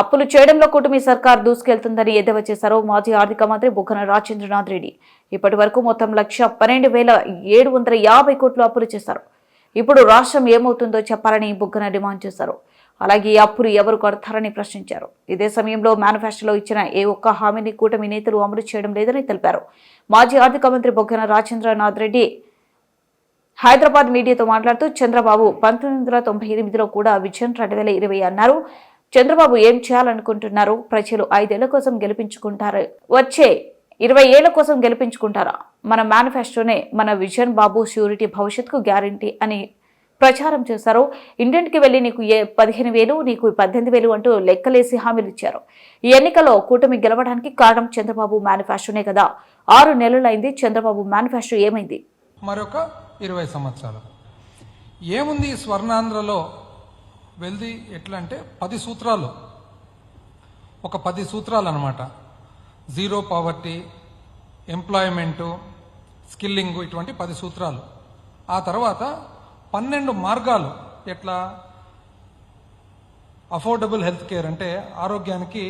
అప్పులు చేయడంలో కూటమి సర్కార్ దూసుకెళ్తుందని ఎద్దేవా చేశారు మాజీ ఆర్థిక మంత్రి బుగ్గన రాజేంద్రనాథ్ రెడ్డి. ఇప్పటి వరకు మొత్తం లక్ష పన్నెండు వేల ఏడు వందల యాభై కోట్లు అప్పులు చేశారు. ఇప్పుడు రాష్ట్రం ఏమవుతుందో చెప్పాలని బుగ్గన డిమాండ్ చేశారు. అలాగే ఈ అప్పులు ఎవరు కడతారని ప్రశ్నించారు. ఇదే సమయంలో మేనిఫెస్టోలో ఇచ్చిన ఏ ఒక్క హామీని కూటమి నేతలు అమలు చేయడం లేదని తెలిపారు. మాజీ ఆర్థిక మంత్రి బొగ్గన రాజేంద్రనాథ్ రెడ్డి హైదరాబాద్ మీడియాతో మాట్లాడుతూ చంద్రబాబు పంతొమ్మిది వందల తొంభై ఎనిమిదిలో కూడా విజయం రెండు వేల ఇరవై అన్నారు. చంద్రబాబు ఏం చేయాలనుకుంటున్నారు? ప్రజలు ఐదేళ్ళ కోసం గెలిపించుకుంటారు. వచ్చే ఇరవై ఏళ్ళ కోసం గెలిపించుకుంటారా? మన మేనిఫెస్టోనే మన విజన్ బాబు ష్యూరిటీ భవిష్యత్తుకు గ్యారంటీ అని ప్రచారం చేశారు. ఇంటింటికి వెళ్ళి నీకు ఏ పదిహేను వేలు నీకు పద్దెనిమిది వేలు అంటూ లెక్కలేసి హామీలు ఇచ్చారు. ఈ ఎన్నికల్లో కూటమి గెలవడానికి కారణం చంద్రబాబు మేనిఫెస్టోనే కదా. ఆరు నెలలైంది చంద్రబాబు మేనిఫెస్టో ఏమైంది? మరొక ఇరవై సంవత్సరాలు. ఏముంది స్వర్ణాంధ్రలో? వెల్ది ఎట్లా అంటే పది సూత్రాలు. ఒక పది సూత్రాలు అనమాట జీరో పావర్టీ ఎంప్లాయ్మెంటు స్కిల్లింగ్ ఇటువంటి పది సూత్రాలు. ఆ తర్వాత పన్నెండు మార్గాలు ఎట్లా? అఫోర్డబుల్ హెల్త్ కేర్ అంటే ఆరోగ్యానికి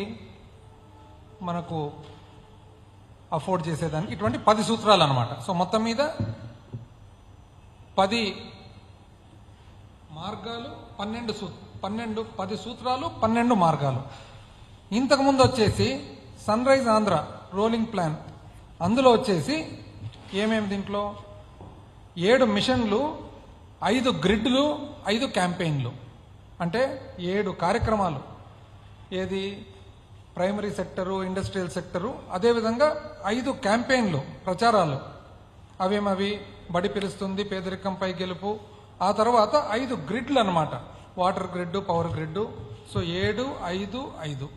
మనకు అఫోర్డ్ చేసేదానికి ఇటువంటి పది సూత్రాలు అనమాట సో మొత్తం మీద పది మార్గాలు పన్నెండు సూ పన్నెండు పది సూత్రాలు పన్నెండు మార్గాలు. ఇంతకుముందు వచ్చేసి sunrise Andhra rolling plan. అందులో వచ్చేసి ఏమేమి దీంట్లో? ఏడు మిషన్లు ఐదు గ్రిడ్లు ఐదు క్యాంపెయిన్లు. అంటే ఏడు కార్యక్రమాలు. ఏది? ప్రైమరీ సెక్టరు ఇండస్ట్రియల్ సెక్టరు అదేవిధంగా ఐదు క్యాంపెయిన్లు ప్రచారాలు. అవేమవి? బడి పిలుస్తుంది పేదరికంపై గెలుపు. ఆ తర్వాత ఐదు గ్రిడ్లు అనమాట water grid power grid so ఏడు ఐదు ఐదు.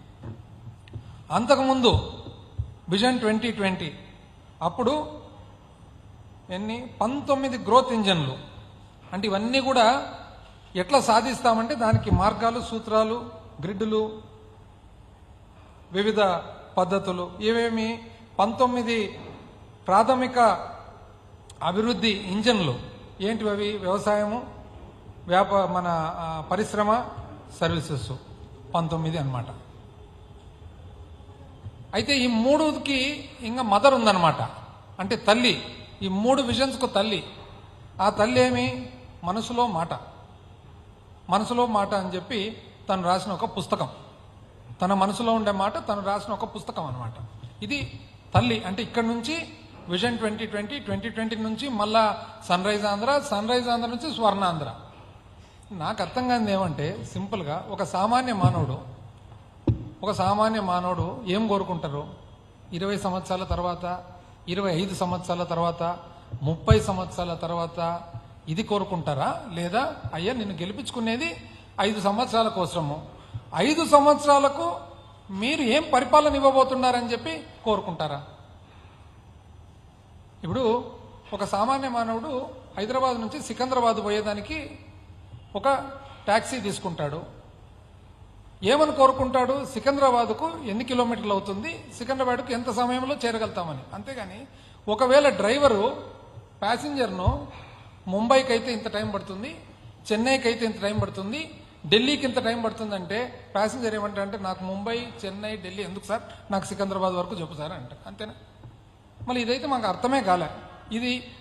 అంతకుముందు విజన్ ట్వంటీ ట్వంటీ. అప్పుడు ఎన్ని? పంతొమ్మిది గ్రోత్ ఇంజన్లు. అంటే ఇవన్నీ కూడా ఎట్లా సాధిస్తామంటే దానికి మార్గాలు సూత్రాలు గ్రిడ్లు వివిధ పద్ధతులు. ఇవేమి పంతొమ్మిది ప్రాథమిక అభివృద్ధి ఇంజన్లు. ఏంటివి అవి? వ్యవసాయము వ్యాప మన పరిశ్రమ సర్వీసెస్ పంతొమ్మిది అన్నమాట. అయితే ఈ మూడుకి ఇంకా మదర్ ఉందన్నమాట. అంటే తల్లి. ఈ మూడు విజన్స్కు తల్లి. ఆ తల్లి ఏమి? మనసులో మాట. మనసులో మాట అని చెప్పి తను రాసిన ఒక పుస్తకం. తన మనసులో ఉండే మాట తను రాసిన ఒక పుస్తకం అనమాట ఇది తల్లి. అంటే ఇక్కడ నుంచి vision twenty twenty twenty twenty నుంచి మళ్ళా sunrise Andhra sunrise Andhra నుంచి స్వర్ణాంధ్ర. నాకు అర్థం కానిది ఏమంటే సింపుల్గా ఒక సామాన్య మానవుడు ఒక సామాన్య మానవుడు ఏం కోరుకుంటారు? ఇరవై సంవత్సరాల తర్వాత ఇరవై ఐదు సంవత్సరాల తర్వాత ముప్పై సంవత్సరాల తర్వాత ఇది కోరుకుంటారా? లేదా అయ్యా నిన్ను గెలిపించుకునేది ఐదు సంవత్సరాల కోసము. ఐదు సంవత్సరాలకు మీరు ఏం పరిపాలన ఇవ్వబోతున్నారని చెప్పి కోరుకుంటారా? ఇప్పుడు ఒక సామాన్య మానవుడు హైదరాబాద్ నుంచి సికింద్రాబాద్ పోయేదానికి ఒక ట్యాక్సీ తీసుకుంటాడు. ఏమని కోరుకుంటాడు? సికింద్రాబాద్కు ఎన్ని కిలోమీటర్లు అవుతుంది? సికింద్రాబాద్కు ఎంత సమయంలో చేరగలుగుతామని. అంతేగాని ఒకవేళ డ్రైవరు ప్యాసింజర్ను ముంబైకి అయితే ఇంత టైం పడుతుంది చెన్నైకి అయితే ఇంత టైం పడుతుంది ఢిల్లీకి ఇంత టైం పడుతుందంటే ప్యాసింజర్ ఏమంటారంటే నాకు ముంబై చెన్నై ఢిల్లీ ఎందుకు సార్? నాకు సికింద్రాబాద్ వరకు చెప్పు సార్ అంట. అంతేనా? మళ్ళీ ఇదైతే మాకు అర్థమే కాలే. ఇది